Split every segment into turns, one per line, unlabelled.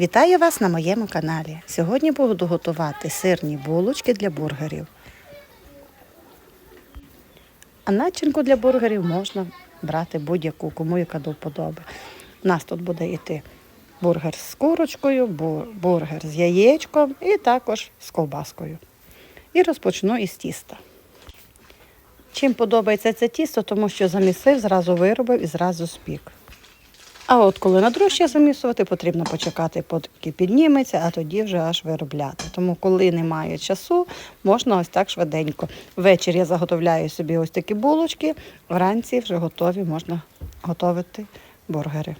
Вітаю вас на моєму каналі. Сьогодні буду готувати сирні булочки для бургерів. А начинку для бургерів можна брати будь-яку, кому яка до вподоби. У нас тут буде йти бургер з курочкою, бургер з яєчком і також з ковбаскою. І розпочну із тіста. Чим подобається це тісто, тому що замісив, зразу виробив і зразу спік. А от коли на дрожжі замісувати, потрібно почекати, поки підніметься, а тоді вже аж виробляти. Тому, коли немає часу, можна ось так швиденько. Ввечері я заготовляю собі ось такі булочки, вранці вже готові можна готувати бургери.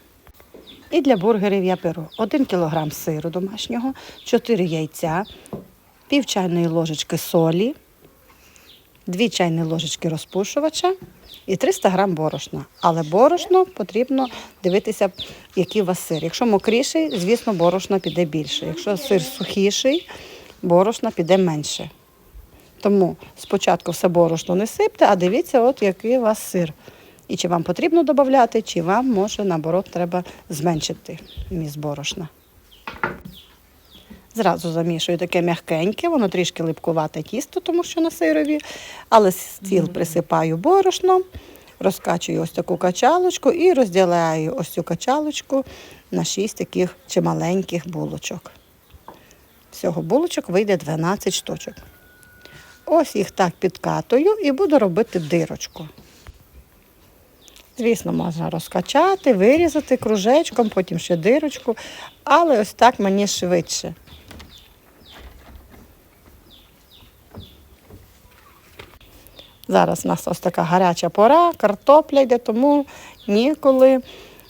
І для бургерів я беру 1 кг сиру домашнього, 4 яйця, пів чайної ложечки солі, 2 чайні ложечки розпушувача і 300 грам борошна. Але борошно потрібно дивитися, який у вас сир. Якщо мокріший, звісно, борошна піде більше. Якщо сир сухіший, борошна піде менше. Тому спочатку все борошно не сипте, а дивіться, от який у вас сир. І чи вам потрібно додати, чи вам може наоборот треба зменшити міст борошна. Зразу замішую таке м'якеньке, воно трішки липкувате тісто, тому що на сирові, але стіл присипаю борошном, розкачую ось таку качалочку і розділяю ось цю качалочку на 6 таких чималеньких булочок. Всього булочок вийде 12 штучок. Ось їх так підкатую і буду робити дирочку. Звісно, можна розкачати, вирізати кружечком, потім ще дирочку, але ось так мені швидше. Зараз у нас ось така гаряча пора, картопля йде, тому ніколи,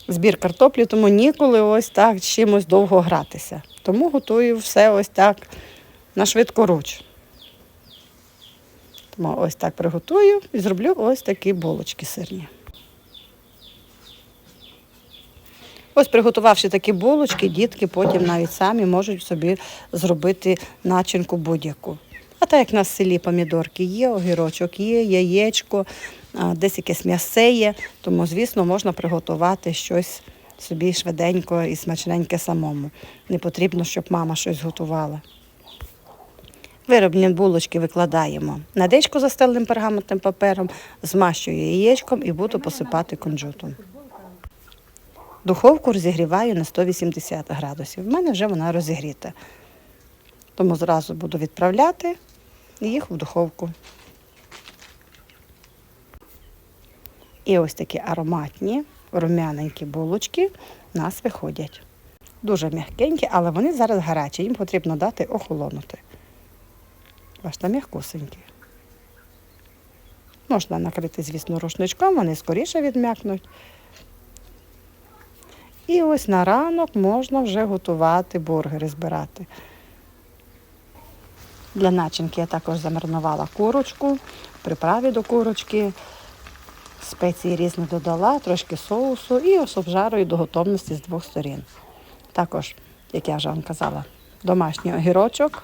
збір картоплі, тому ніколи ось так чимось довго гратися. Тому готую все ось так на швидкоруч. Тому ось так приготую і зроблю ось такі булочки сирні. Ось приготувавши такі булочки, дітки потім навіть самі можуть собі зробити начинку будь-яку. А так як на селі помідорки є, огірочок є, яєчко, десь якесь м'ясе є, тому, звісно, можна приготувати щось собі швиденько і смачненьке самому. Не потрібно, щоб мама щось готувала. Вироблені булочки викладаємо на дечку застеленим пергаментним папером, змащую яєчком і буду посипати кунжутом. Духовку розігріваю на 180 градусів. У мене вже вона розігріта. Тому зразу буду відправляти їх в духовку. І ось такі ароматні, рум'яненькі булочки в нас виходять. Дуже м'якенькі, але вони зараз гарячі, їм потрібно дати охолонути. Бачите, м'якусенькі. Можна накрити, звісно, рушничком, вони скоріше відм'якнуть. І ось на ранок можна вже готувати бургери, збирати. Для начинки я також замаринувала курочку, приправі до курочки, спеції різні додала, трошки соусу і ось обжарую до готовності з двох сторін. Також, як я вже вам казала, домашній огірочок,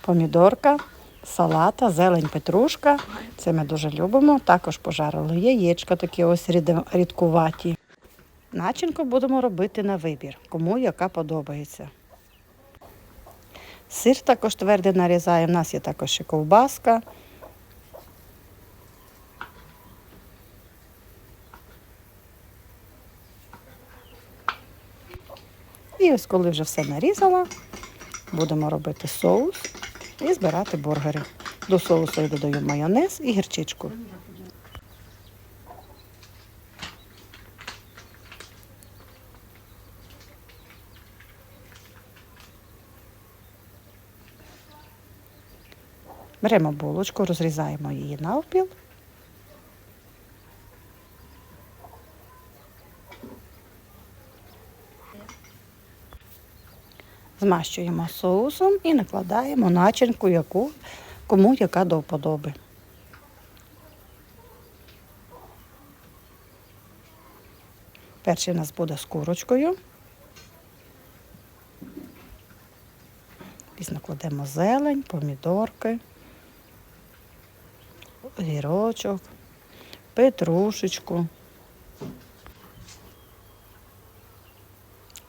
помідорка, салата, зелень, петрушка. Це ми дуже любимо. Також пожарили яєчка такі ось рідкуваті. Начинку будемо робити на вибір, кому яка подобається. Сир також твердий нарізаємо. У нас є також ще ковбаска. І ось коли вже все нарізала, будемо робити соус і збирати бургери. До соусу я додаю майонез і гірчичку. Беремо булочку, розрізаємо її навпіл. Змащуємо соусом і накладаємо начинку, яку, кому яка до вподоби. Перший у нас буде з курочкою. Після накладемо зелень, помідорки, огірочок, петрушечку,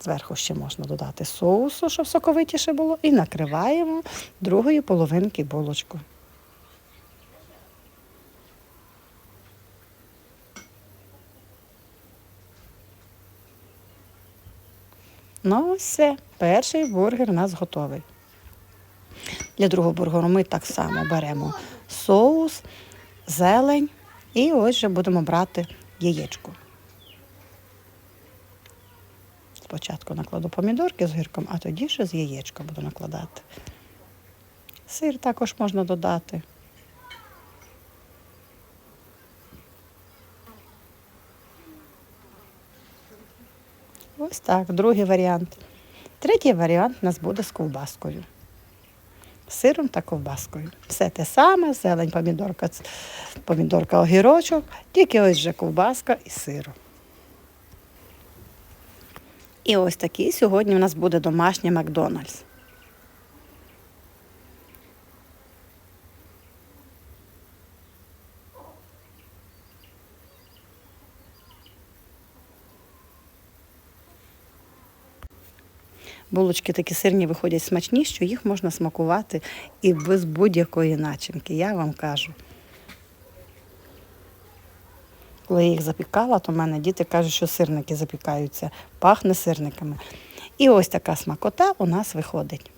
Зверху ще можна додати соусу, щоб соковитіше було, і накриваємо другої половинки булочку. Ну, все, перший бургер у нас готовий. Для другого бургеру ми так само беремо соус, зелень і ось вже будемо брати яєчко. Спочатку накладу помідорки з гірком, а тоді ще з яєчка буду накладати. Сир також можна додати. Ось так, другий варіант. Третій варіант у нас буде з ковбаскою. Сиром та ковбаскою. Все те саме, зелень, помідорка, помідорка, огірочок, тільки ось вже ковбаска і сиром. І ось такий сьогодні у нас буде домашній Макдональдс. Булочки такі сирні виходять смачні, що їх можна смакувати і без будь-якої начинки, я вам кажу. Коли я їх запікала, то в мене діти кажуть, що сирники запікаються, пахне сирниками. І ось така смакота у нас виходить.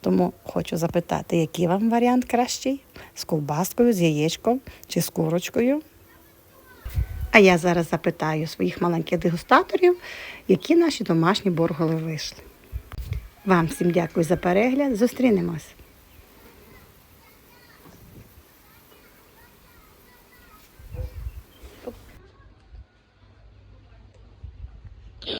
Тому хочу запитати, який вам варіант кращий? З ковбаскою, з яєчком чи з курочкою? А я зараз запитаю своїх маленьких дегустаторів, які наші домашні борголи вийшли. Вам всім дякую за перегляд. Зустрінемось.